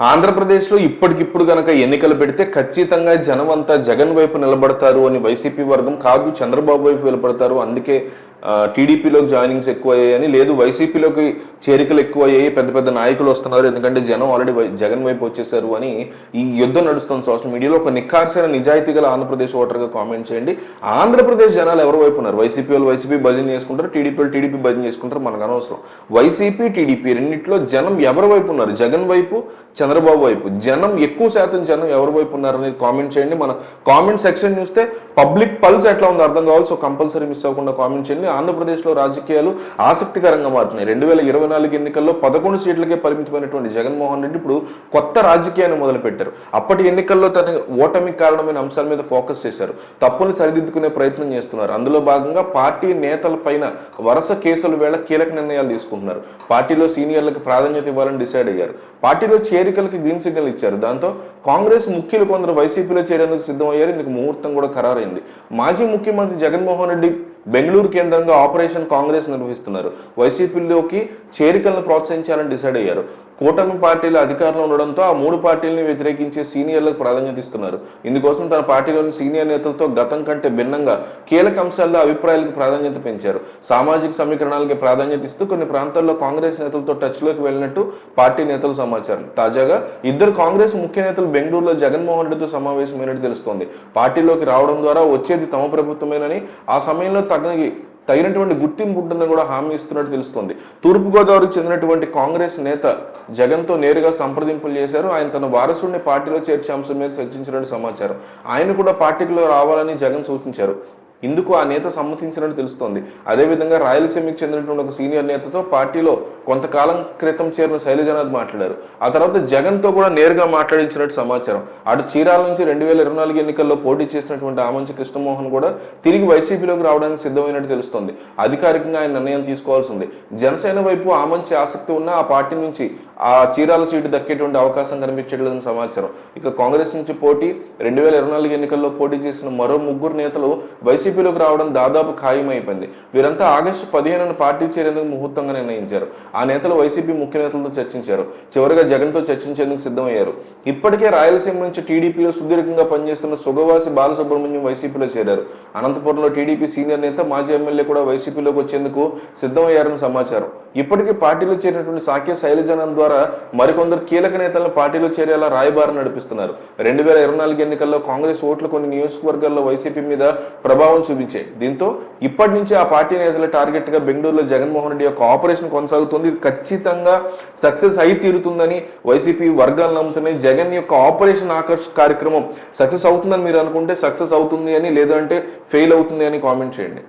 ఆంధ్రప్రదేశ్లో ఇప్పటికిప్పుడు గనక ఎన్నికలు పెడితే ఖచ్చితంగా జనం అంతా జగన్ వైపు నిలబడతారు అని వైసీపీ వర్గం కాదు చంద్రబాబు వైపు నిలబడతారు. అందుకే టీడీపీలోకి జాయినింగ్స్ ఎక్కువ అయ్యాయని లేదు వైసీపీలోకి చేరికలు ఎక్కువ అయ్యాయి పెద్ద పెద్ద నాయకులు వస్తున్నారు ఎందుకంటే జనం ఆల్రెడీ జగన్ వైపు వచ్చేసారు అని ఈ యుద్ధం నడుస్తుంది సోషల్ మీడియాలో. ఒక నిఖార్సైన నిజాయితీ గల ఆంధ్రప్రదేశ్ ఓటర్గా కామెంట్ చేయండి. ఆంధ్రప్రదేశ్ జనాలు ఎవరి వైపు ఉన్నారు? వైసీపీ వాళ్ళు వైసీపీ భజన చేసుకుంటారు టీడీపీ వాళ్ళు టీడీపీ భజన చేసుకుంటారు మనకు అనవసరం. వైసీపీ టీడీపీ రెండింటిలో జనం ఎవరి వైపు ఉన్నారు? జగన్ వైపు చంద్రబాబు వైపు? జనం ఎక్కువ శాతం జనం ఎవరి వైపు ఉన్నారు అనేది కామెంట్ చేయండి. మన కామెంట్ సెక్షన్ చూస్తే పబ్లిక్ పల్స్ ఎట్లా ఉందో అర్థం కావాలి. సో కంపల్సరీ మిస్ అవ్వకుండా కామెంట్ చేయండి. ఆంధ్రప్రదేశ్లో రాజకీయాలు ఆసక్తికరంగా మారుతున్నాయి. రెండు వేల ఇరవై నాలుగు ఎన్నికల్లో పదకొండు సీట్లకే పరిమితమైనటువంటి జగన్మోహన్ రెడ్డి ఇప్పుడు కొత్త రాజకీయాన్ని మొదలుపెట్టారు. అప్పటి ఎన్నికల్లో తన ఓటమి కారణమైన అంశాల మీద ఫోకస్ చేశారు. తప్పుని సరిదిద్దుకునే ప్రయత్నం చేస్తున్నారు. అందులో భాగంగా పార్టీ నేతల పైన వరుస కేసుల వేళ కీలక నిర్ణయాలు తీసుకుంటున్నారు. పార్టీలో సీనియర్లకు ప్రాధాన్యత ఇవ్వాలని డిసైడ్ అయ్యారు. పార్టీలో చేరికలకు గ్రీన్ సిగ్నల్ ఇచ్చారు. దాంతో కాంగ్రెస్ ముఖ్యులు కొందరు వైసీపీలో చేరేందుకు సిద్ధమయ్యారు. ఇందుకు ముహూర్తం కూడా ఖరారైంది. మాజీ ముఖ్యమంత్రి జగన్మోహన్ రెడ్డి బెంగళూరు కేంద్రంగా ఆపరేషన్ కాంగ్రెస్ నిర్వహిస్తున్నారు. వైసీపీలోకి చేరికలను ప్రోత్సహించాలని డిసైడ్ అయ్యారు. కూటమి పార్టీలు అధికారంలో ఉండడంతో ఆ మూడు పార్టీలను వ్యతిరేకించే సీనియర్లకు ప్రాధాన్యత ఇస్తున్నారు. ఇందుకోసం తన పార్టీలోని సీనియర్ నేతలతో గతం కంటే భిన్నంగా కీలక అంశాల్లో అభిప్రాయాలకు ప్రాధాన్యత పెంచారు. సామాజిక సమీకరణాలకి ప్రాధాన్యత ఇస్తూ కొన్ని ప్రాంతాల్లో కాంగ్రెస్ నేతలతో టచ్లోకి వెళ్ళినట్టు పార్టీ నేతల సమాచారం. తాజాగా ఇద్దరు కాంగ్రెస్ ముఖ్య నేతలు బెంగళూరులో జగన్మోహన్ రెడ్డితో సమావేశమైనట్టు తెలుస్తోంది. పార్టీలోకి రావడం ద్వారా వచ్చేది తమ ప్రభుత్వమేనని ఆ సమయంలో తగిన తగినటువంటి గుర్తింపు ఉంటుందని కూడా హామీ ఇస్తున్నట్టు తెలుస్తోంది. తూర్పుగోదావరికి చెందినటువంటి కాంగ్రెస్ నేత జగన్తో నేరుగా సంప్రదింపులు చేశారు. ఆయన తన వారసుడిని పార్టీలో చేర్చే అంశం మీద చర్చించినట్టు సమాచారం. ఆయన కూడా పార్టీలో రావాలని జగన్ సూచించారు. ఇందుకు ఆ నేత సమ్మతించినట్టు తెలుస్తోంది. అదేవిధంగా రాయలసీమకి చెందినటువంటి ఒక సీనియర్ నేతతో పార్టీలో కొంతకాలం క్రితం చేరిన శైలజనాథ్ మాట్లాడారు. ఆ తర్వాత జగన్తో కూడా నేరుగా మాట్లాడించినట్టు సమాచారం. అటు చీరాల నుంచి రెండు వేల ఇరవై నాలుగు ఎన్నికల్లో పోటీ చేసినటువంటి ఆమంచి కృష్ణమోహన్ కూడా తిరిగి వైసీపీలోకి రావడానికి సిద్ధమైనట్టు తెలుస్తోంది. అధికారికంగా ఆయన నిర్ణయం తీసుకోవాల్సి ఉంది. జనసేన వైపు ఆమంచి ఆసక్తి ఉన్న ఆ పార్టీ నుంచి ఆ చీరాల సీటు దక్కేటువంటి అవకాశం కనిపించట్లేదని సమాచారం. ఇక కాంగ్రెస్ నుంచి పోటీ రెండు వేల ఇరవై నాలుగు ఎన్నికల్లో పోటీ చేసిన మరో ముగ్గురు నేతలు వైసీపీలోకి రావడం దాదాపు ఖాయమైపోయింది. వీరంతా ఆగస్టు పదిహేనున పార్టీ చేరేందుకు ముహూర్తంగా నిర్ణయించారు. ఆ నేతలు వైసీపీ ముఖ్య నేతలతో చర్చించారు. చివరిగా జగన్తో చర్చించేందుకు సిద్ధమయ్యారు. ఇప్పటికే రాయలసీమ నుంచి టీడీపీలో సుదీర్ఘంగా పనిచేస్తున్న సుగవాసి బాలసుబ్రహ్మణ్యం వైసీపీలో చేరారు. అనంతపురంలో టీడీపీ సీనియర్ నేత మాజీ ఎమ్మెల్యే కూడా వైసీపీలోకి వచ్చేందుకు సిద్ధమయ్యారని సమాచారం. ఇప్పటికే పార్టీలో చేరినటువంటి సాక్య శైలజానంద్ ద్వారా మరికొందరు కీలక నేతలను పార్టీలో చేరేలా రాయబారి నడిపిస్తున్నారు. రెండు వేల ఇరవై నాలుగు ఎన్నికల్లో కాంగ్రెస్ ఓట్లు కొన్ని నియోజకవర్గాల్లో వైసీపీ మీద ప్రభావం చూపించాయి దీంతో ఇప్పటి నుంచి ఆ పార్టీ నేతల టార్గెట్గా బెంగళూరులో జగన్మోహన్ రెడ్డి యొక్క ఆపరేషన్ కొనసాగుతుంది. ఇది ఖచ్చితంగా సక్సెస్ అయి తీరుతుందని వైసీపీ వర్గాలు నమ్ముతున్నాయి. జగన్ యొక్క ఆపరేషన్ ఆకర్ష్ కార్యక్రమం సక్సెస్ అవుతుందని మీరు అనుకుంటే సక్సెస్ అవుతుంది అని లేదంటే ఫెయిల్ అవుతుంది అని కామెంట్ చేయండి.